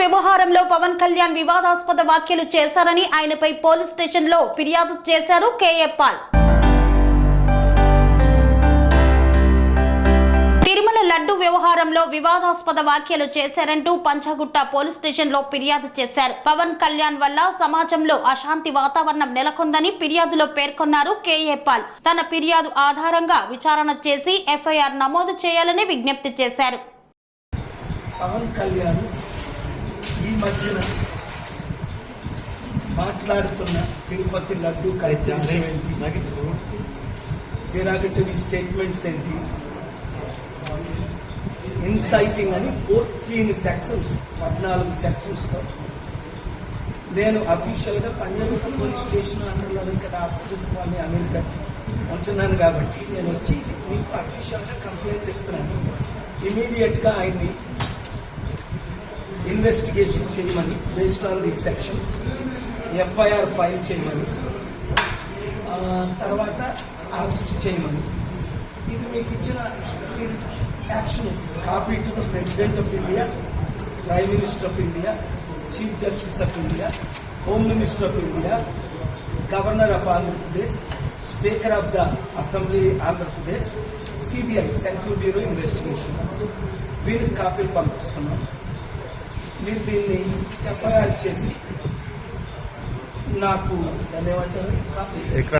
వ్యవహారంలో పవన్ కళ్యాణ్ వివాదాస్పద వ్యాఖ్యలు చేశారని ఆయనపై పోలీస్ స్టేషన్లో ఫిర్యాదు చేశారు కేఏ పాల్. తిరుమల లడ్డు వ్యవహారంలో వివాదాస్పద వ్యాఖ్యలు చేశారంటూ పంచగుట్ట పోలీస్ స్టేషన్లో ఫిర్యాదు చేశారు. పవన్ కళ్యాణ్ వల్ల సమాజంలో అశాంతి వాతావరణం నెలకొందని ఫిర్యాదులో పేర్కొన్నారు కేఏ పాల్. తన ఫిర్యాదు ఆధారంగా విచారణ చేసి ఎఫ్ఐఆర్ నమోదు చేయాలని విజ్ఞప్తి చేశారు. పవన్ కళ్యాణ్ మధ్యన మాట్లాడుతున్న తిరుపతి లడ్డు కల్పించడం ఏంటి? డిరాగటరీ స్టేట్మెంట్స్ ఏంటి? ఇన్సైటింగ్ అని ఫోర్టీన్ సెక్షన్స్ పద్నాలుగు సెక్షన్స్తో నేను అఫీషియల్గా పంజాబ్ పోలీస్ స్టేషన్ అండర్లోనే కదా ఆపోజిట్ కాలనీ అమీర్పేట్ ఉంటున్నాను కాబట్టి నేను వచ్చి మీకు అఫీషియల్గా కంప్లైంట్ ఇస్తున్నాను. ఇమీడియట్గా ఆయన్ని ఇన్వెస్టిగేషన్ చేయమని based on the sections FIR file చేయమని తర్వాత అరెస్ట్ చేయమని. ఇది మీకు ఇచ్చిన action copy to the president of India prime minister of India chief justice of India home minister of India governor of Andhra Pradesh speaker of the assembly Andhra Pradesh CBI central bureau investigation వీరికి కాపీలు పంపిస్తున్నాం. మీరు దీన్ని FIR చేసి నాకు దాన్ని ఏమంటారు copy